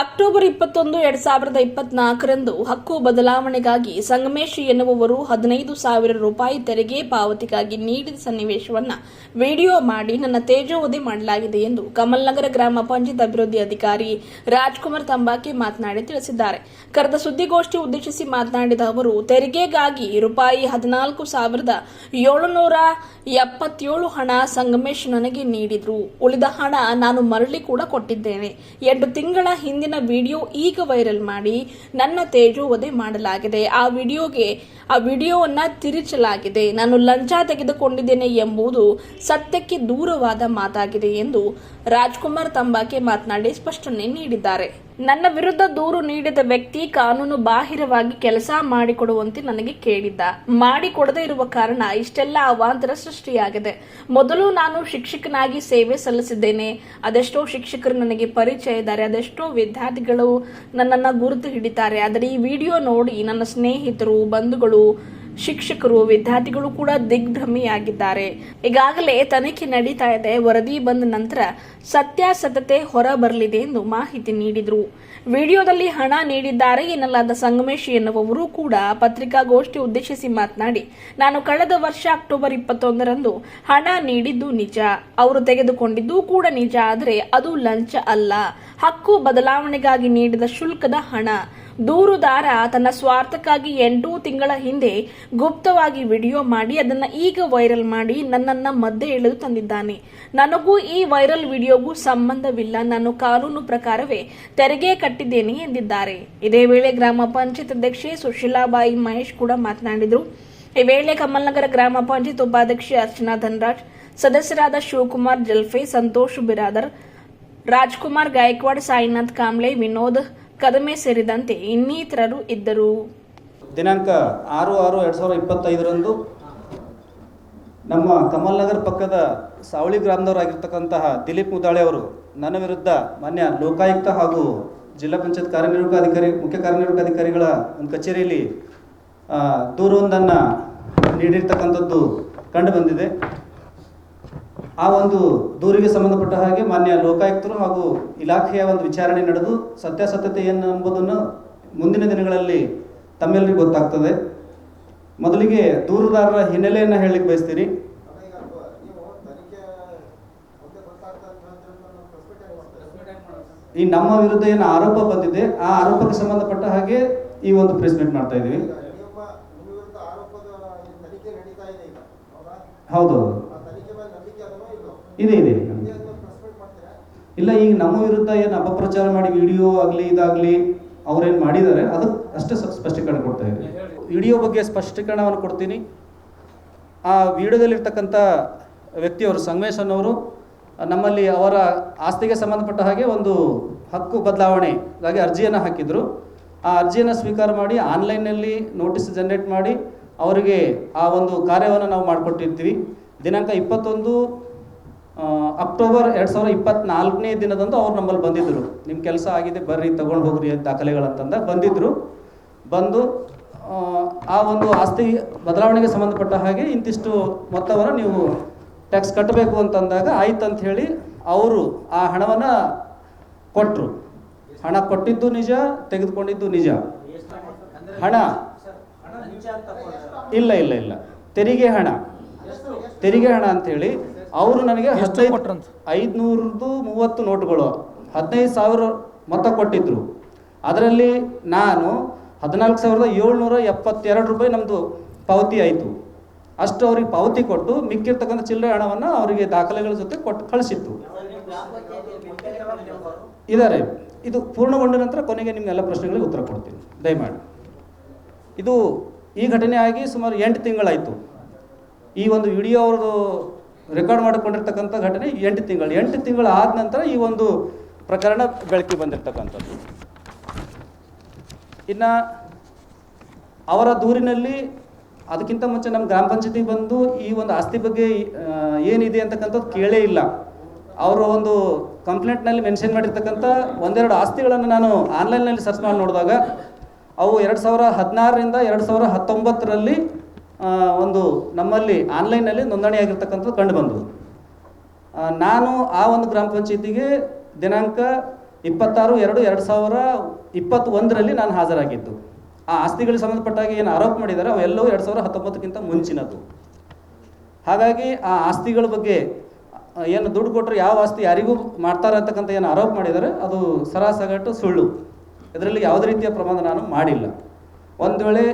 October ಇಪ್ಪತ್ತೊಂದು, ಎರಡ್ ಸಾವಿರದ ಇಪ್ಪತ್ನಾಲ್ಕರಂದು ಹಕ್ಕು ಬದಲಾವಣೆಗಾಗಿ ಸಂಗಮೇಶ್ ಎನ್ನುವವರು ಹದಿನೈದು ಸಾವಿರ ರೂಪಾಯಿ ತೆರಿಗೆ ಪಾವತಿಗಾಗಿ ನೀಡಿದ ಸನ್ನಿವೇಶವನ್ನ ವಿಡಿಯೋ ಮಾಡಿ ನನ್ನ ತೇಜೋವಧಿ ಮಾಡಲಾಗಿದೆ ಎಂದು ಕಮಲ್ನಗರ ಗ್ರಾಮ ಪಂಚಾಯತ್ ಅಭಿವೃದ್ಧಿ ಅಧಿಕಾರಿ ರಾಜ್ಕುಮಾರ್ ತಂಬಾಕಿ ಮಾತನಾಡಿ ತಿಳಿಸಿದ್ದಾರೆ. ಕರೆದ ಸುದ್ದಿಗೋಷ್ಠಿ ಉದ್ದೇಶಿಸಿ ಮಾತನಾಡಿದ ಅವರು, ತೆರಿಗೆಗಾಗಿ ರೂಪಾಯಿ ಹದಿನಾಲ್ಕು ಸಾವಿರದ ಏಳುನೂರ ಎಪ್ಪತ್ತೇಳು ಹಣ ಸಂಗಮೇಶ್ ನನಗೆ ನೀಡಿದ್ರು. ಉಳಿದ ಹಣ ನಾನು ಮರಳಿ ಕೂಡ ಕೊಟ್ಟಿದ್ದೇನೆ. ಎರಡು ತಿಂಗಳ ಹಿಂದಿನ ವಿಡಿಯೋ ಈಗ ವೈರಲ್ ಮಾಡಿ ನನ್ನ ತೇಜೋವಧೆ ಮಾಡಲಾಗಿದೆ. ಆ ವಿಡಿಯೋಗೆ, ಆ ವಿಡಿಯೋವನ್ನು ತಿರುಚಲಾಗಿದೆ. ನಾನು ಲಂಚ ತೆಗೆದುಕೊಂಡಿದ್ದೇನೆ ಎಂಬುದು ಸತ್ಯಕ್ಕೆ ದೂರವಾದ ಮಾತಾಗಿದೆ ಎಂದು ರಾಜ್ಕುಮಾರ್ ತಂಬಾಕೆ ಮಾತನಾಡಿ ಸ್ಪಷ್ಟನೆ ನೀಡಿದ್ದಾರೆ. ನನ್ನ ವಿರುದ್ಧ ದೂರು ನೀಡಿದ ವ್ಯಕ್ತಿ ಕಾನೂನು ಬಾಹಿರವಾಗಿ ಕೆಲಸ ಮಾಡಿಕೊಡುವಂತೆ ನನಗೆ ಕೇಳಿದ್ದ. ಮಾಡಿಕೊಡದೆ ಇರುವ ಕಾರಣ ಇಷ್ಟೆಲ್ಲ ಅವಾಂತರ ಸೃಷ್ಟಿಯಾಗಿದೆ. ಮೊದಲು ನಾನು ಶಿಕ್ಷಕನಾಗಿ ಸೇವೆ ಸಲ್ಲಿಸಿದ್ದೇನೆ. ಅದೆಷ್ಟೋ ಶಿಕ್ಷಕರು ನನಗೆ ಪರಿಚಯ ಇದ್ದಾರೆ. ಅದೆಷ್ಟೋ ವಿದ್ಯಾರ್ಥಿಗಳು ನನ್ನನ್ನು ಗುರುತು ಹಿಡಿತಾರೆ. ಆದರೆ ಈ ವಿಡಿಯೋ ನೋಡಿ ನನ್ನ ಸ್ನೇಹಿತರು, ಬಂಧುಗಳು ಶಿಕ್ಷಕರು, ವಿದ್ಯಾರ್ಥಿಗಳು ಕೂಡ ದಿಗ್ಭ್ರಮಿಯಾಗಿದ್ದಾರೆ ಈಗಾಗಲೇ ತನಿಖೆ ನಡೀತಾ ಇದೆ. ವರದಿ ಬಂದ ನಂತರ ಸತ್ಯಾಸತ್ಯತೆ ಹೊರ ಬರಲಿದೆ ಎಂದು ಮಾಹಿತಿ ನೀಡಿದರು. ವಿಡಿಯೋದಲ್ಲಿ ಹಣ ನೀಡಿದ್ದಾರೆ ಎನ್ನಲಾದ ಸಂಗಮೇಶಿ ಎನ್ನುವರು ಕೂಡ ಪತ್ರಿಕಾಗೋಷ್ಠಿ ಉದ್ದೇಶಿಸಿ ಮಾತನಾಡಿ, ನಾನು ಕಳೆದ ವರ್ಷ ಅಕ್ಟೋಬರ್ ಇಪ್ಪತ್ತೊಂದರಂದು ಹಣ ನೀಡಿದ್ದು ನಿಜ. ಅವರು ತೆಗೆದುಕೊಂಡಿದ್ದು ಕೂಡ ನಿಜ, ಆದರೆ ಅದು ಲಂಚ ಅಲ್ಲ. ಹಕ್ಕು ಬದಲಾವಣೆಗಾಗಿ ನೀಡಿದ ಶುಲ್ಕದ ಹಣ. ದೂರುದಾರ ತನ್ನ ಸ್ವಾರ್ಥಕ್ಕಾಗಿ ಎಂಟು ತಿಂಗಳ ಹಿಂದೆ ಗುಪ್ತವಾಗಿ ವಿಡಿಯೋ ಮಾಡಿ ಅದನ್ನ ಈಗ ವೈರಲ್ ಮಾಡಿ ನನ್ನನ್ನ ಮಧ್ಯೆ ಎಳೆದು ತಂದಿದ್ದಾನೆ. ನನಗೂ ಈ ವೈರಲ್ ವಿಡಿಯೋಗೂ ಸಂಬಂಧವಿಲ್ಲ. ನಾನು ಕಾನೂನು ಪ್ರಕಾರವೇ ತೆರಿಗೆ ಕಟ್ಟಿದ್ದೇನೆ ಎಂದಿದ್ದಾರೆ. ಇದೇ ವೇಳೆ ಗ್ರಾಮ ಪಂಚಾಯತ್ ಅಧ್ಯಕ್ಷೆ ಸುಶೀಲಾಬಾಯಿ ಮಹೇಶ್ ಕೂಡ ಮಾತನಾಡಿದರು. ಈ ವೇಳೆ ಕಮಲ್ನಗರ ಗ್ರಾಮ ಪಂಚಾಯತ್ ಉಪಾಧ್ಯಕ್ಷೆ ಅರ್ಚನಾ ಧನ್ರಾಜ್ ಸದಸ್ಯರಾದ ಶಿವಕುಮಾರ್ ಜಲ್ಫೆ, ಸಂತೋಷ್ ಬಿರಾದರ್, ರಾಜ್ಕುಮಾರ್ ಗಾಯಕ್ವಾಡ್, ಸಾಯಿನಾಥ್ ಕಾಂಬ್ಳೆ ವಿನೋದ್ ಕದಮೆ ಸೇರಿದಂತೆ ಇನ್ನಿತರರು ಇದ್ದರು. ದಿನಾಂಕ ಆರು ಆರು ಎರಡು ಸಾವಿರದ ಇಪ್ಪತ್ತೈದರಂದು ನಮ್ಮ ಕಮಲ್ ನಗರ್ ಪಕ್ಕದ ಸಾವಳಿ ಗ್ರಾಮದವರಾಗಿರ್ತಕ್ಕಂತಹ ದಿಲೀಪ್ ಮುದಾಳೆ ಅವರು ನನ್ನ ವಿರುದ್ಧ ಮಾನ್ಯ ಲೋಕಾಯುಕ್ತ ಹಾಗೂ ಜಿಲ್ಲಾ ಪಂಚಾಯತ್ ಕಾರ್ಯನಿರ್ವಾಹಕ ಅಧಿಕಾರಿ ಮುಖ್ಯ ಕಾರ್ಯನಿರ್ವಾಹಕ ಅಧಿಕಾರಿಗಳ ಒಂದು ಕಚೇರಿಯಲ್ಲಿ ಆ, ದೂರವೊಂದನ್ನು ನೀಡಿರ್ತಕ್ಕಂಥದ್ದು ಕಂಡು ಬಂದಿದೆ. ಆ ಒಂದು ದೂರಿಗೆ ಸಂಬಂಧಪಟ್ಟ ಹಾಗೆ ಮಾನ್ಯ ಲೋಕಾಯುಕ್ತರು ಹಾಗೂ ಇಲಾಖೆಯ ಒಂದು ವಿಚಾರಣೆ ನಡೆದು ಸತ್ಯಾಸತ್ಯತೆ ಏನು ಎಂಬುದನ್ನು ಮುಂದಿನ ದಿನಗಳಲ್ಲಿ ತಮ್ಮೆಲ್ಲರಿಗೂ ಗೊತ್ತಾಗ್ತದೆ. ಮೊದಲಿಗೆ ದೂರುದಾರರ ಹಿನ್ನೆಲೆಯನ್ನು ಹೇಳಲಿಕ್ಕೆ ಬಯಸ್ತೀನಿ ಈ ನಮ್ಮ ವಿರುದ್ಧ ಏನು ಆರೋಪ ಬಂದಿದೆ ಆ ಆರೋಪಕ್ಕೆ ಸಂಬಂಧಪಟ್ಟ ಹಾಗೆ ಈ ಒಂದು ಪ್ರೆಸ್ ಮೀಟ್ ಮಾಡ್ತಾ ಇದ್ದೀವಿ. ನಿಮ್ಮ ಇದೆ ಇದೆ. ಇಲ್ಲ, ಈಗ ನಮ್ಮ ವಿರುದ್ಧ ಏನು ಅಪಪ್ರಚಾರ ಮಾಡಿ ವಿಡಿಯೋ ಆಗಲಿ, ಇದಾಗಲಿ ಅವ್ರೇನು ಮಾಡಿದ್ದಾರೆ ಅದು ಅಷ್ಟೇ ಸ್ಪಷ್ಟೀಕರಣ ಕೊಡ್ತಾ ಇದೆ ವಿಡಿಯೋ ಬಗ್ಗೆ ಸ್ಪಷ್ಟೀಕರಣವನ್ನು ಕೊಡ್ತೀನಿ. ಆ ವಿಡಿಯೋದಲ್ಲಿರ್ತಕ್ಕಂಥ ವ್ಯಕ್ತಿಯವರು ಸಂಗಮೇಶ್ ಅನ್ನೋರು ನಮ್ಮಲ್ಲಿ ಅವರ ಆಸ್ತಿಗೆ ಸಂಬಂಧಪಟ್ಟ ಹಾಗೆ ಒಂದು ಹಕ್ಕು ಬದಲಾವಣೆಗಾಗಿ ಅರ್ಜಿಯನ್ನು ಹಾಕಿದರು. ಆ ಅರ್ಜಿಯನ್ನು ಸ್ವೀಕಾರ ಮಾಡಿ ಆನ್ಲೈನ್ನಲ್ಲಿ ನೋಟಿಸ್ ಜನರೇಟ್ ಮಾಡಿ ಅವರಿಗೆ ಆ ಒಂದು ಕಾರ್ಯವನ್ನು ನಾವು ಮಾಡಿಕೊಟ್ಟಿರ್ತೀವಿ. ದಿನಾಂಕ ಇಪ್ಪತ್ತೊಂದು ಅಕ್ಟೋಬರ್ ಎರಡು ಸಾವಿರದ ಇಪ್ಪತ್ನಾಲ್ಕನೇ ದಿನದಂದು ಅವ್ರು ನಮ್ಮಲ್ಲಿ ಬಂದಿದ್ದರು ನಿಮ್ಮ ಕೆಲಸ ಆಗಿದೆ ಬರ್ರಿ ತಗೊಂಡು ಹೋಗ್ರಿ ದಾಖಲೆಗಳಂತಂದ ಬಂದಿದ್ದರು ಬಂದು ಆ, ಆ ಒಂದು ಆಸ್ತಿ ಬದಲಾವಣೆಗೆ ಸಂಬಂಧಪಟ್ಟ ಹಾಗೆ ಇಂತಿಷ್ಟು ಮೊತ್ತವನ್ನು ನೀವು ಟ್ಯಾಕ್ಸ್ ಕಟ್ಟಬೇಕು ಅಂತಂದಾಗ ಆಯ್ತು ಅಂತ ಹೇಳಿ ಅವರು ಆ ಹಣವನ್ನು ಕೊಟ್ಟರು ಹಣ ಕೊಟ್ಟಿದ್ದು ನಿಜ ತೆಗೆದುಕೊಂಡಿದ್ದು ನಿಜ. ಹಣ. ಇಲ್ಲ ಇಲ್ಲ ಇಲ್ಲ. ತೆರಿಗೆ ಹಣ. ತೆರಿಗೆ ಹಣ ಅಂತೇಳಿ ಅವರು ನನಗೆ ಹದಿನೈದು ಐದುನೂರದ್ದು ಮೂವತ್ತು ನೋಟುಗಳು ಹದಿನೈದು ಸಾವಿರ ಮೊತ್ತ ಕೊಟ್ಟಿದ್ರು. ಅದರಲ್ಲಿ ನಾನು ಹದಿನಾಲ್ಕು ಸಾವಿರದ ಏಳ್ನೂರ ಎಪ್ಪತ್ತೆರಡು ರೂಪಾಯಿ ನಮ್ಮದು ಪಾವತಿ ಆಯಿತು. ಅಷ್ಟು ಅವ್ರಿಗೆ ಪಾವತಿ ಕೊಟ್ಟು ಮಿಕ್ಕಿರ್ತಕ್ಕಂಥ ಚಿಲ್ಲರೆ ಹಣವನ್ನು ಅವರಿಗೆ ದಾಖಲೆಗಳ ಜೊತೆ ಕೊಟ್ಟು ಕಳಿಸಿತ್ತು. ಇದಾರೆ. ಇದು ಪೂರ್ಣಗೊಂಡ ನಂತರ ಕೊನೆಗೆ ನಿಮ್ಮೆಲ್ಲ ಪ್ರಶ್ನೆಗಳಿಗೆ ಉತ್ತರ ಕೊಡ್ತೀನಿ. ದಯಮಾಡಿ. ಇದು ಈ ಘಟನೆ ಆಗಿ ಸುಮಾರು ಎಂಟು ತಿಂಗಳಾಯಿತು. ಈ ಒಂದು ವಿಡಿಯೋ ಅವ್ರದ್ದು ರೆಕಾರ್ಡ್ ಮಾಡಿಕೊಂಡಿರ್ತಕ್ಕಂಥ ಘಟನೆ ಎಂಟು ತಿಂಗಳು. ಎಂಟು ತಿಂಗಳು ಆದ ನಂತರ ಈ ಒಂದು ಪ್ರಕರಣ ಬೆಳಕಿಗೆ ಬಂದಿರತಕ್ಕಂಥದ್ದು. ಇನ್ನು ಅವರ ದೂರಿನಲ್ಲಿ ಅದಕ್ಕಿಂತ ಮುಂಚೆ ನಮ್ಮ ಗ್ರಾಮ ಪಂಚಾಯತಿಗೆ ಬಂದು ಈ ಒಂದು ಆಸ್ತಿ ಬಗ್ಗೆ ಏನಿದೆ ಅಂತಕ್ಕಂಥದ್ದು ಕೇಳೇ ಇಲ್ಲ. ಅವರ ಒಂದು ಕಂಪ್ಲೇಂಟ್ನಲ್ಲಿ ಮೆನ್ಷನ್ ಮಾಡಿರ್ತಕ್ಕಂಥ ಒಂದೆರಡು ಆಸ್ತಿಗಳನ್ನು ನಾನು ಆನ್ಲೈನ್ನಲ್ಲಿ ಸರ್ಚ್ ಮಾಡಿ ನೋಡಿದಾಗ ಅವು ಎರಡು ಸಾವಿರ ಹದಿನಾರರಿಂದ ಎರಡು ಸಾವಿರ ಹತ್ತೊಂಬತ್ತರಲ್ಲಿ ಒಂದು ನಮ್ಮಲ್ಲಿ ಆನ್ಲೈನಲ್ಲಿ ನೋಂದಣಿಯಾಗಿರ್ತಕ್ಕಂಥದ್ದು ಕಂಡು ಬಂದವು ನಾನು ಆ ಒಂದು ಗ್ರಾಮ ಪಂಚಾಯತಿಗೆ ದಿನಾಂಕ ಇಪ್ಪತ್ತಾರು ಎರಡು ಎರಡು ಸಾವಿರ ಇಪ್ಪತ್ತೊಂದರಲ್ಲಿ ನಾನು ಹಾಜರಾಗಿದ್ದು. ಆ ಆಸ್ತಿಗಳಿಗೆ ಸಂಬಂಧಪಟ್ಟಾಗ ಏನು ಆರೋಪ ಮಾಡಿದ್ದಾರೆ, ಅವೆಲ್ಲವೂ ಎರಡು ಸಾವಿರ ಹತ್ತೊಂಬತ್ತಕ್ಕಿಂತ ಮುಂಚಿನದು ಹಾಗಾಗಿ ಆ ಆಸ್ತಿಗಳ ಬಗ್ಗೆ ಏನು ದುಡ್ಡು ಕೊಟ್ಟರೆ ಯಾವ ಆಸ್ತಿ ಯಾರಿಗೂ ಮಾಡ್ತಾರೆ ಅಂತಕ್ಕಂಥ ಏನು ಆರೋಪ ಮಾಡಿದ್ದಾರೆ, ಅದು ಸರಾಸಗಟ್ಟು ಸುಳ್ಳು. ಇದರಲ್ಲಿ ಯಾವುದೇ ರೀತಿಯ ಪ್ರಮಾಣ ನಾನು ಮಾಡಿಲ್ಲ. ಒಂದು ವೇಳೆ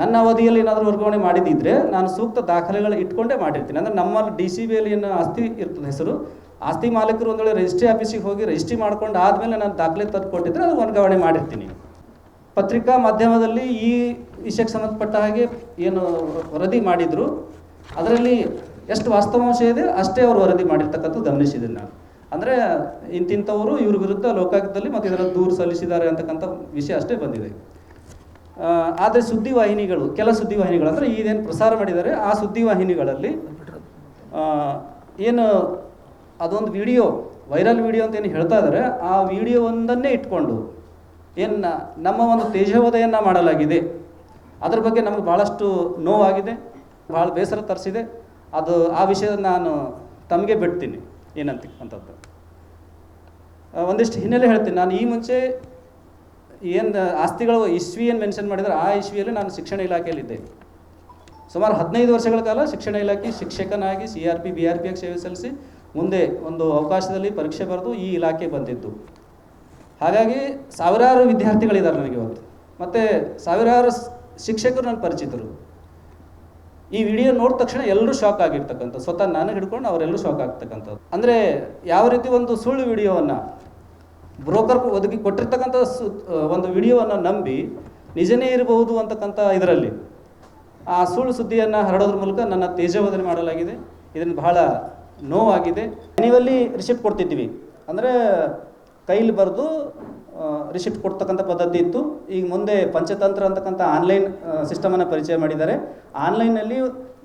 ನನ್ನ ಅವಧಿಯಲ್ಲಿ ಏನಾದರೂ ವರ್ಗಾವಣೆ ಮಾಡಿದ್ದಿದ್ರೆ ನಾನು ಸೂಕ್ತ ದಾಖಲೆಗಳು ಇಟ್ಕೊಂಡೇ ಮಾಡಿರ್ತೀನಿ. ಅಂದರೆ ನಮ್ಮಲ್ಲಿ ಡಿ ಸಿ ಬಿಯಲ್ಲಿ ಏನು ಆಸ್ತಿ ಇರ್ತದೆ ಹೆಸರು, ಆಸ್ತಿ ಮಾಲೀಕರು ಒಂದು ವೇಳೆ ರಿಜಿಸ್ಟ್ರಿ ಆಫೀಸಿಗೆ ಹೋಗಿ ರಿಜಿಸ್ಟ್ರಿ ಮಾಡ್ಕೊಂಡು ಆದಮೇಲೆ ನಾನು ದಾಖಲೆ ತಂದು ಕೊಟ್ಟಿದ್ರೆ ಅದು ವರ್ಗಾವಣೆ ಮಾಡಿರ್ತೀನಿ. ಪತ್ರಿಕಾ ಮಾಧ್ಯಮದಲ್ಲಿ ಈ ವಿಷಯಕ್ಕೆ ಸಂಬಂಧಪಟ್ಟ ಹಾಗೆ ಏನು ವರದಿ ಮಾಡಿದ್ರು. ಅದರಲ್ಲಿ ಎಷ್ಟು ವಾಸ್ತವಾಂಶ ಇದೆ ಅಷ್ಟೇ ಅವರು ವರದಿ ಮಾಡಿರ್ತಕ್ಕಂಥ ಗಮನಿಸಿದ್ದೀನಿ ನಾನು. ಅಂದರೆ ಇಂತಿಂಥವರು ಇವ್ರ ವಿರುದ್ಧ ಲೋಕಾಯುಕ್ತದಲ್ಲಿ ಮತ್ತು ಇದರ ದೂರು ಸಲ್ಲಿಸಿದ್ದಾರೆ ಅಂತಕ್ಕಂಥ ವಿಷಯ ಅಷ್ಟೇ ಬಂದಿದೆ. ಆದರೆ ಸುದ್ದಿವಾಹಿನಿಗಳು ಕೆಲ ಸುದ್ದಿವಾಹಿನಿಗಳು ಅಂದರೆ ಇದೇನು ಪ್ರಸಾರ ಮಾಡಿದ್ದಾರೆ, ಆ ಸುದ್ದಿವಾಹಿನಿಗಳಲ್ಲಿ ಏನು ಅದೊಂದು ವಿಡಿಯೋ, ವೈರಲ್ ವಿಡಿಯೋ ಅಂತ ಏನು ಹೇಳ್ತಾ ಇದ್ದಾರೆ ಆ ವಿಡಿಯೋವೊಂದನ್ನೇ ಇಟ್ಕೊಂಡು, ಏನು ನಮ್ಮ ಒಂದು ತೇಜೋವಧೆಯನ್ನು ಮಾಡಲಾಗಿದೆ. ಅದ್ರ ಬಗ್ಗೆ ನಮಗೆ ಭಾಳಷ್ಟು ನೋವಾಗಿದೆ ಭಾಳ ಬೇಸರ ತರಿಸಿದೆ. ಅದು, ಆ ವಿಷಯ ನಾನು ತಮಗೆ ಬಿಡ್ತೀನಿ, ಏನಂತ, ಅಂತದ್ದು. ಒಂದಿಷ್ಟು ಹಿನ್ನೆಲೆ ಹೇಳ್ತೀನಿ. ನಾನು ಈ ಮುಂಚೆ ಏನು ಆಸ್ತಿಗಳು ಇಸ್ವಿ ಏನು ಮೆನ್ಷನ್ ಮಾಡಿದರೆ ಆ ಇಸ್ವಿಯಲ್ಲಿ ನಾನು ಶಿಕ್ಷಣ ಇಲಾಖೆಯಲ್ಲಿದ್ದೆ. ಸುಮಾರು ಹದಿನೈದು ವರ್ಷಗಳ ಕಾಲ ಶಿಕ್ಷಣ ಇಲಾಖೆ ಶಿಕ್ಷಕನಾಗಿ C R P B R P ಆಗಿ ಸೇವೆ ಸಲ್ಲಿಸಿ ಮುಂದೆ ಒಂದು ಅವಕಾಶದಲ್ಲಿ ಪರೀಕ್ಷೆ ಬರೆದು ಈ ಇಲಾಖೆ ಬಂದಿದ್ದು ಹಾಗಾಗಿ ಸಾವಿರಾರು ವಿದ್ಯಾರ್ಥಿಗಳಿದ್ದಾರೆ ನನಗೆ ಇವತ್ತು. ಮತ್ತು ಸಾವಿರಾರು ಶಿಕ್ಷಕರು ನನ್ನ ಪರಿಚಿತರು. ಈ ವಿಡಿಯೋ ನೋಡಿದ ತಕ್ಷಣ ಎಲ್ಲರೂ ಶಾಕ್ ಆಗಿರ್ತಕ್ಕಂಥ ಸ್ವತಃ ನಾನು ಹಿಡ್ಕೊಂಡು ಅವರೆಲ್ಲರೂ ಶಾಕ್ ಆಗ್ತಕ್ಕಂಥದ್ದು. ಅಂದರೆ ಯಾವ ರೀತಿ ಒಂದು ಸುಳ್ಳು ವಿಡಿಯೋವನ್ನು ಬ್ರೋಕರ್ ಒದಗಿ ಕೊಟ್ಟಿರ್ತಕ್ಕಂಥ ಸು ಒಂದು ವಿಡಿಯೋವನ್ನು ನಂಬಿ ನಿಜನೇ ಇರಬಹುದು ಅಂತಕ್ಕಂಥ ಇದರಲ್ಲಿ. ಆ ಸುಳ್ಳು ಸುದ್ದಿಯನ್ನು ಹರಡೋದ್ರ ಮೂಲಕ ನನ್ನ ತೇಜವಾದನೆ ಮಾಡಲಾಗಿದೆ. ಇದನ್ನು ಬಹಳ ನೋವಾಗಿದೆ. ನೀವಲ್ಲಿ ರಿಸಿಪ್ಟ್ ಕೊಡ್ತಿದ್ವಿ. ಅಂದರೆ ಕೈಲಿ ಬರೆದು ರಿಸಿಪ್ಟ್ ಕೊಡ್ತಕ್ಕಂಥ ಪದ್ಧತಿ ಇತ್ತು. ಈಗ ಮುಂದೆ ಪಂಚತಂತ್ರ ಅಂತಕ್ಕಂಥ ಆನ್ಲೈನ್ ಸಿಸ್ಟಮನ್ನು ಪರಿಚಯ ಮಾಡಿದ್ದಾರೆ. ಆನ್ಲೈನಲ್ಲಿ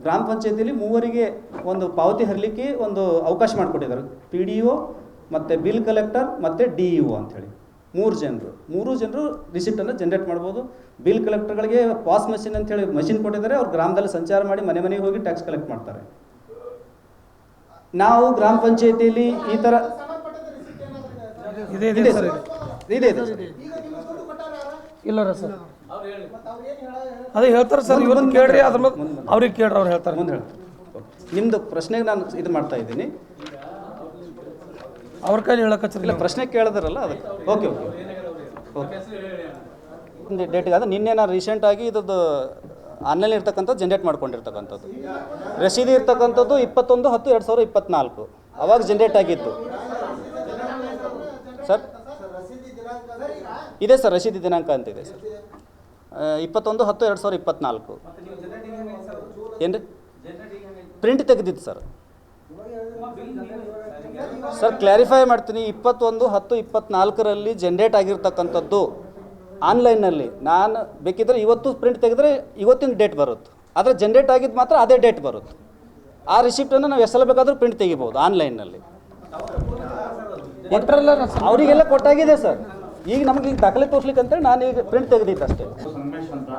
ಗ್ರಾಮ ಪಂಚಾಯತಿಯಲ್ಲಿ ಮೂವರಿಗೆ ಒಂದು ಪಾವತಿ ಹರಲಿಕ್ಕೆ ಒಂದು ಅವಕಾಶ ಮಾಡಿಕೊಟ್ಟಿದ್ದಾರೆ. ಪಿ ಡಿ ಒ ಮತ್ತು ಬಿಲ್ ಕಲೆಕ್ಟರ್ ಮತ್ತು ಡಿ ಇ ಒ ಅಂಥೇಳಿ. ಮೂರು ಜನರು. ಮೂರು ಜನರು ರಿಸಿಪ್ಟನ್ನು ಜನ್ರೇಟ್ ಮಾಡ್ಬೋದು. ಬಿಲ್ ಕಲೆಕ್ಟರ್ಗಳಿಗೆ ಪಾಸ್ ಮಷಿನ್ ಅಂತೇಳಿ ಮಷಿನ್ ಕೊಟ್ಟಿದ್ದಾರೆ. ಅವ್ರು ಗ್ರಾಮದಲ್ಲಿ ಸಂಚಾರ ಮಾಡಿ ಮನೆ ಮನೆಗೆ ಹೋಗಿ ಟ್ಯಾಕ್ಸ್ ಕಲೆಕ್ಟ್ ಮಾಡ್ತಾರೆ. ನಾವು ಗ್ರಾಮ ಪಂಚಾಯತಿಯಲ್ಲಿ ಈ ಥರ ಇದೆ? ಇದೆ? ಇಲ್ಲ ಸರ್. ಮತ್ತೆ ಅವ್ರು ಏನ್ ಹೇಳ ಅದೇ ಹೇಳ್ತಾರೆ ಸರ್. ಕೇಳ್ರಿ ಅದ್ರ ಅವ್ರಿಗೆ ಕೇಳ್ರಿ ಅವ್ರು ಹೇಳ್ತಾರೆ. ಮುಂದೆ ಹೇಳ್ತಾರೆ. ನಿಮ್ಮದು ಪ್ರಶ್ನೆಗೆ ನಾನು ಇದು ಮಾಡ್ತಾ ಇದ್ದೀನಿ. ಅವ್ರ ಕೈಲಿ ಹೇಳಕ್ಕೆ ಇಲ್ಲ ಪ್ರಶ್ನೆ ಕೇಳಿದ್ರಲ್ಲ ಅದು ಓಕೆ ಓಕೆ ಓಕೆ ಡೇಟ್ ಡೇಟಿಗೆ ಅದು ನಿನ್ನೆ ನಾನು ರೀಸೆಂಟಾಗಿ ಇದ್ರದ್ದು ಆನ್ಲೈನ್ ಇರ್ತಕ್ಕಂಥದ್ದು ಜನ್ರೇಟ್ ಮಾಡ್ಕೊಂಡಿರ್ತಕ್ಕಂಥದ್ದು. ರಸೀದಿ ಇರ್ತಕ್ಕಂಥದ್ದು ಇಪ್ಪತ್ತೊಂದು ಹತ್ತು ಎರಡು ಸಾವಿರದ ಇಪ್ಪತ್ನಾಲ್ಕು. ಅವಾಗ ಜನ್ರೇಟ್ ಆಗಿತ್ತು. ಸರ್ ಇದೆ ಸರ್ ರಸೀದಿ ದಿನಾಂಕ ಅಂತ ಇದೆ ಸರ್ ಇಪ್ಪತ್ತೊಂದು ಹತ್ತು ಎರಡು ಸಾವಿರದ ಇಪ್ಪತ್ನಾಲ್ಕು. ಏನು ರೀ ಪ್ರಿಂಟ್ ತೆಗೆದಿತ್ತು ಸರ್ ಸರ್ ಕ್ಲಾರಿಫೈ ಮಾಡ್ತೀನಿ. ಇಪ್ಪತ್ತೊಂದು, ಹತ್ತು, ಇಪ್ಪತ್ನಾಲ್ಕರಲ್ಲಿ ಜನ್ರೇಟ್ ಆಗಿರ್ತಕ್ಕಂಥದ್ದು ಆನ್ಲೈನಲ್ಲಿ ನಾನು ಬೇಕಿದ್ರೆ ಇವತ್ತು ಪ್ರಿಂಟ್ ತೆಗೆದ್ರೆ ಇವತ್ತಿನ ಡೇಟ್ ಬರುತ್ತೆ. ಆದರೆ ಜನ್ರೇಟ್ ಆಗಿದ್ದು ಮಾತ್ರ ಅದೇ ಡೇಟ್ ಬರುತ್ತೆ. ಆ ರಿಸಿಪ್ಟನ್ನು ನಾವು ಎಸಲ ಸಲ ಬೇಕಾದರೂ ಪ್ರಿಂಟ್ ತೆಗಿಬೋದು ಆನ್ಲೈನಲ್ಲಿ ಕೊಟ್ಟರಲ್ಲ ಅವರಿಗೆಲ್ಲ ಕೊಟ್ಟಾಗಿದೆ ಸರ್. ಈಗ ನಮಗೆ ಈಗ ದಾಖಲೆ ತೋರಿಸ್ಲಿಕ್ಕೆ ಅಂತೇಳಿ ನಾನು ಈಗ ಪ್ರಿಂಟ್ ತೆಗೆದಿದ್ದಷ್ಟೇ. ಸಂಗಮೇಶ್ ಅಂತ.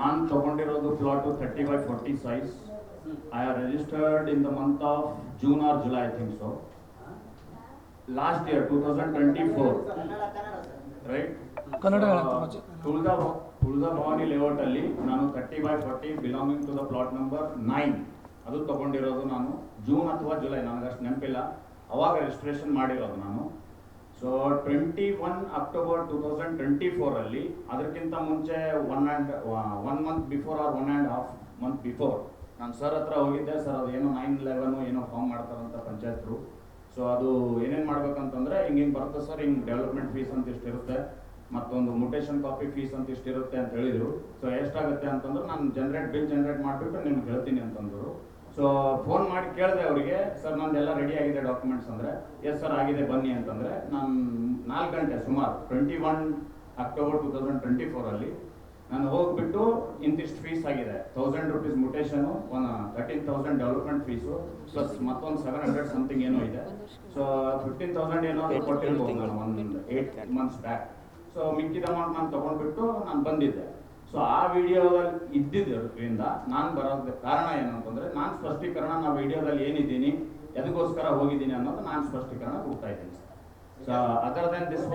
ನಾನು ತಗೊಂಡಿರೋದು plot thirty by forty size I have registered in the month of June or July I think so last year two thousand twenty four right Kannada. ತುಳ್ದಾ ತುಳ್ದಾ ಭವಾನಿ ಲೇಔಟ್ ಅಲ್ಲಿ ನಾನು thirty by forty belonging to the plot number nine ಅದು ತಗೊಂಡಿರೋದು ನಾನು June ಅಥವಾ July ನನಗೆ ಅಷ್ಟು ನೆನಪಿಲ್ಲ. ಅವಾಗ ರಿಜಿಸ್ಟ್ರೇಷನ್ ಮಾಡಿರೋದು ನಾನು. So twenty one October two thousand twenty ಫೋರಲ್ಲಿ ಅದಕ್ಕಿಂತ ಮುಂಚೆ one and one month before or one and half month before ನಾನು ಸರ್ ಹತ್ರ ಹೋಗಿದ್ದೆ ಸರ್ ಅದು ಏನೋ ನೈನ್ ಲೆವೆನು ಏನೋ ಫಾರ್ಮ್ ಮಾಡ್ತಾರಂತ ಪಂಚಾಯತ್ರು. ಸೊ ಅದು ಏನೇನು ಮಾಡ್ಬೇಕಂತಂದ್ರೆ ಹಿಂಗೆ ಹಿಂಗೆ ಬರುತ್ತೆ ಸರ್ ಹಿಂಗೆ ಡೆವಲಪ್ಮೆಂಟ್ ಫೀಸ್ ಅಂತ ಇಷ್ಟು ಇರುತ್ತೆ, ಮತ್ತೊಂದು ಮುಟೇಷನ್ ಕಾಪಿ ಫೀಸ್ ಅಂತ ಇಷ್ಟು ಇರುತ್ತೆ ಅಂತ ಹೇಳಿದರು. ಸೊ ಎಷ್ಟಾಗುತ್ತೆ ಅಂತಂದ್ರೆ, ನಾನು ಜನರೇಟ್ ಬಿಲ್ ಜನರೇಟ್ ಮಾಡಿಬಿಟ್ಟು ನಿಮ್ಗೆ ಹೇಳ್ತೀನಿ ಅಂತಂದರು. ಸೊ ಫೋನ್ ಮಾಡಿ ಕೇಳಿದೆ ಅವರಿಗೆ ಸರ್ ನಂದೆಲ್ಲ ರೆಡಿ ಆಗಿದೆ ಡಾಕ್ಯುಮೆಂಟ್ಸ್ ಅಂದರೆ ಎಸ್ ಸರ್ ಆಗಿದೆ, ಬನ್ನಿ ಅಂತಂದರೆ, ನಾನು ನಾಲ್ಕು ಗಂಟೆ ಸುಮಾರು twenty one October two thousand twenty ಫೋರಲ್ಲಿ ನಾನು ಹೋಗ್ಬಿಟ್ಟು ಇಂತಿಷ್ಟು ಫೀಸ್ ಆಗಿದೆ. Thousand rupees mutation one thirteen thousand development fees plus ಮತ್ತೊಂದು ಸೆವೆನ್ ಹಂಡ್ರೆಡ್ ಸಮಥಿಂಗ್ ಏನೋ ಇದೆ. ಸೊ ಫಿಫ್ಟೀನ್ ತೌಸಂಡ್ ಏನೋ ಕೊಟ್ಟಿರ್ಬೋದು ನಾನು ಒಂದು ಏಯ್ಟ್ ಮಂತ್ಸ್ ಬ್ಯಾಕ್ ಸೊ ಮಿಕ್ಕಿದ ಅಮೌಂಟ್ ನಾನು ತೊಗೊಂಡ್ಬಿಟ್ಟು ನಾನು ಬಂದಿದ್ದೆ. ಸೊ ಆ ವಿಡಿಯೋದಲ್ಲಿ ಇದ್ದಿದ್ದರಿಂದ ನಾನು ಬರೋದ ಕಾರಣ ಏನಂತಂದ್ರೆ ನಾನು ಸ್ಪಷ್ಟೀಕರಣ ನಾವು ವಿಡಿಯೋದಲ್ಲಿ ಏನಿದ್ದೀನಿ ಎದಕ್ಕೋಸ್ಕರ ಹೋಗಿದ್ದೀನಿ ಅನ್ನೋದು ನಾನು ಸ್ಪಷ್ಟೀಕರಣ ಕೊಡ್ತಾ ಇದ್ದೀನಿ. Sir other then this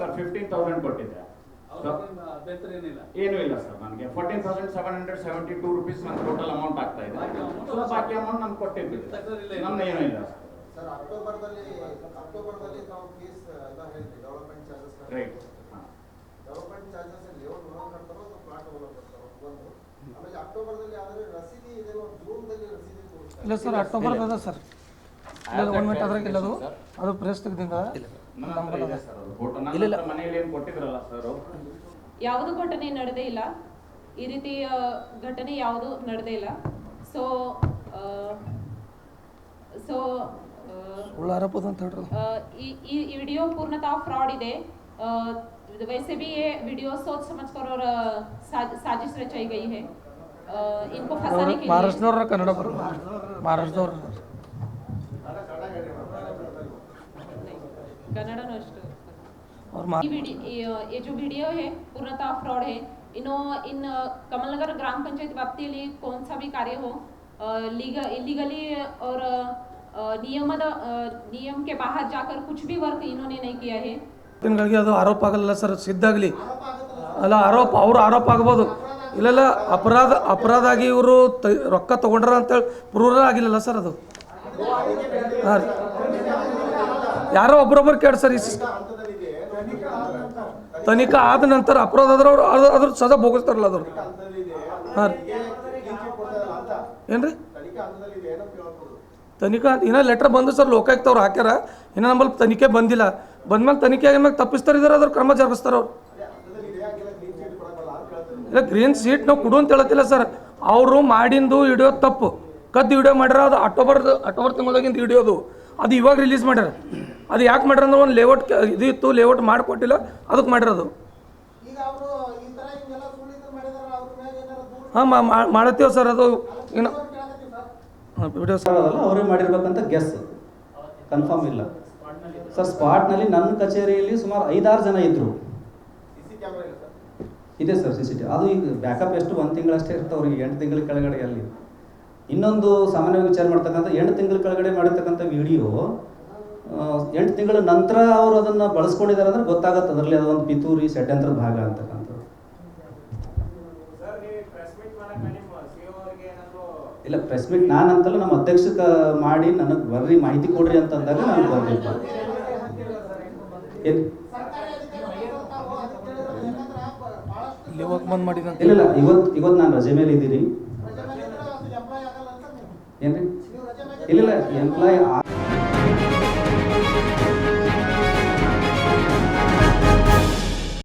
sir? Fifteen thousand ಕೊಟ್ಟಿದ್ದೆ. ಏನೂ ಇಲ್ಲ ಸರ್ ನನಗೆ fourteen thousand seven hundred seventy two rupees ನನ್ನ ಟೋಟಲ್ ಅಮೌಂಟ್ ಆಗ್ತಾ ಇದೆ. ಸೊ ಬಾಕಿ ಅಮೌಂಟ್ ನಾನು ಕೊಟ್ಟಿದ್ದು ನನ್ನ ಏನೂ ಇಲ್ಲ ಸರ್. ಅಕ್ಟೋಬರ್ದಲ್ಲಿ ಅಕ್ಟೋಬರ್ದಲ್ಲಿ ನಾವು ಫೀಸ್ ಎಲ್ಲ ಹೇಳ್ತೀವಿ. Development charges right development charges layout loan ಕಟ್ತಾರೋ ಅಥವಾ ಪ್ಲಾಟ್ ಓನರ್ ಕಟ್ತಾರೋ ಒಂದು ಆಮೇಲೆ ಅಕ್ಟೋಬರ್ದಲ್ಲಿ ಆದರೆ ರಸೀದಿ ಇದೆ ಜೂನ್ದಲ್ಲಿ ರಸೀದಿ ಇಲ್ಲ ಸರ್ ಅಕ್ಟೋಬರ್ ಅದ ಸರ್ ಒಂದು ಮಿನಿಟ್ ಅದ್ರಾಗ ಇಲ್ಲ ಅದು. ಅದು ಪ್ರೆಸ್ ತೆಗ್ದಿಂದ. ನನ್ನ ಹತ್ರ ಇದೆ ಸರ್ ಅದು ಫೋಟೋ ನನ್ನ ಮನೆಯಲ್ಲಿ ಏನು ಕೊಟ್ಟಿದ್ರಲ್ಲ ಸರ್ ಯಾವುದು ಘಟನೆ ನಡೆದೇ ಇಲ್ಲ ಈ ರೀತಿ ಆ, ಘಟನೆ ಯಾವುದು ನಡೆದೇ ಇಲ್ಲ ಸೊ ಸೊ ಸುಳ್ಳು ಆರೋಪದ ಅಂತ ಹೇಳ್ರಿ ಈ ಈ ವಿಡಿಯೋ पूर्णतः फ्रॉड ಇದೆ अ, वैसे भी ये वीडियो सोच समझ कर और अ, साज- साजिश रचाई गई है अ, इनको फंसाने के लिए ಮಹಾರಾಷ್ಟ್ರದವ್ರ ಕನ್ನಡ ಬರ ಮಹಾರಾಷ್ಟ್ರದವ್ರು कन्नड़ नो कनाडा नष्ट और ये जो वीडियो है पूर्णतः फ्रॉड है। इनो इन कमलनगर ग्राम पंचायत व्याप्ति लिए कौन सा भी कार्य हो इलीगली और नियम नियम के बाहर जाकर कुछ भी वर्क इन्होंने नहीं किया है। तो आरोप आगल सर सिद्धली अल आरोप और आरोप आगबू इलाल अपराध अपराध आगे इवर त रोक तक अंत पुरूर आगे सर अब ಯಾರೋ ಒಬ್ರೊಬ್ರು ಕೇಳಿ ಸರ್ ತನಿಖಾ ಆದ ನಂತರ ಅಪರಾಧ ಆದ್ರೆ ಅವ್ರು ಅದು ಅದ್ರ ಸದಾ ಭೋಗಿಸ್ತಾರಲ್ಲ ಅದ್ರ ಹಾಂ ರೀ. ಏನು ರೀ ತನಿಖಾ ಇನ್ನೂ ಲೆಟ್ರ್ ಬಂದು ಸರ್ ಲೋಕಾಯುಕ್ತ ಅವ್ರು ಹಾಕ್ಯಾರ. ಇನ್ನೂ ನಮ್ಮಲ್ಲಿ ತನಿಖೆ ಬಂದಿಲ್ಲ. ಬಂದ್ಮೇಲೆ ತನಿಖೆ ಆಗಿದ್ಮೇಲೆ ತಪ್ಪಿಸ್ತಾರೆ ಇದಾರೆ, ಅದ್ರ ಕ್ರಮ ಜರುಗಿಸ್ತಾರೆ ಅವ್ರು. ಇಲ್ಲ ಗ್ರೀನ್ ಸೀಟ್ ನಾವು ಕೊಡು ಅಂತ ಹೇಳತ್ತಿಲ್ಲ ಸರ್. ಅವರು ಮಾಡಿಂದು ಹಿಡಿಯೋ ತಪ್ಪು. ಕದ್ದು ವಿಡಿಯೋ ಮಾಡ್ಯಾರ, ಅದು ಅಕ್ಟೋಬರ್ ಅಕ್ಟೋಬರ್ ತಿಂಗಳಿಂದ ಹಿಡಿಯೋದು. ಅದು ಇವಾಗ ರಿಲೀಸ್ ಮಾಡ್ಯಾರ. ಅದು ಯಾಕೆ ಮಾಡ್ಯಾರ ಅಂದ್ರೆ ಒಂದು ಲೇಔಟ್ ಇದು ಇತ್ತು ಲೇಔಟ್ ಮಾಡಿಕೊಟ್ಟಿಲ್ಲ ಅದಕ್ಕೆ ಮಾಡಿರೋದು. ಈಗ ಅವರು ಈ ತರ ಹಿಂಗೆಲ್ಲ ಸುಳ್ಳಿದ್ರು ಮಾಡಿದಾರೆ ಅವ್ರ ಮ್ಯಾಗ ಏನಾರ ದೂರ ಹಾಂ ಮಾಡತ್ತೀವಿ ಸರ್ ಅದು. ಇನ್ನು ಸರ್. Video sir. ಅದಲ್ಲ ಅವರೇ ಮಾಡಿರ್ಬೇಕಂತ ಗೆಸ್ ಕನ್ಫರ್ಮ್ ಇಲ್ಲ. ಸರ್ ಸ್ಪಾಟ್ನಲ್ಲಿ ನನ್ನ ಕಚೇರಿಯಲ್ಲಿ ಸುಮಾರು ಐದಾರು ಜನ ಇದ್ದರು ಇದೆ ಸರ್ ಸಿ ಸಿ ಟಿ ಅದು ಈಗ ಬ್ಯಾಕಪ್ ಎಷ್ಟು? ಒಂದು ತಿಂಗಳಷ್ಟೇ ಇರ್ತವೆ ಅವ್ರಿಗೆ ಎಂಟು ತಿಂಗಳ ಕೆಳಗಡೆ ಅಲ್ಲಿ ಇನ್ನೊಂದು ಸಾಮಾನ್ಯವಾಗಿ ವಿಚಾರ ಮಾಡ್ತಕ್ಕಂಥ ಎಂಟು ತಿಂಗಳ ಕೆಳಗಡೆ ಮಾಡಿರ್ತಕ್ಕಂಥ ವಿಡಿಯೋ ಎಂಟು ತಿಂಗಳ ನಂತರ ಅವರು ಅದನ್ನು ಬಳಸ್ಕೊಂಡಿದ್ದಾರೆ ಅಂದ್ರೆ ಗೊತ್ತಾಗತ್ತೆ. ಅದರಲ್ಲಿ ಅದೊಂದು ಪಿತೂರಿ ಷಡ್ಯಂತ್ರದ ಭಾಗ ಅಂತಕ್ಕಂಥದ್ದು. ಇಲ್ಲ ಪ್ರೆಸ್ ಮೀಟ್ ನಾನಂತಲ್ಲ ನಮ್ಮ ಅಧ್ಯಕ್ಷಕ ಮಾಡಿ ನನಗೆ ಬರ್ರಿ ಮಾಹಿತಿ ಕೊಡ್ರಿ ಅಂತಂದಾಗ ನಾನು ಬರ್ಬೇಕು ಏನ್ ಇಲ್ಲಿ ಇಲ್ಲ ಇಲ್ಲ ಇವತ್ತು ಇವತ್ತು ನಾನು ರಜೆ ಮೇಲೆ ಇದ್ದೀನಿ. ಏನ್ರಿ? ಇಲ್ಲ ಇಲ್ಲ ಎಂಪ್ಲಾಯ್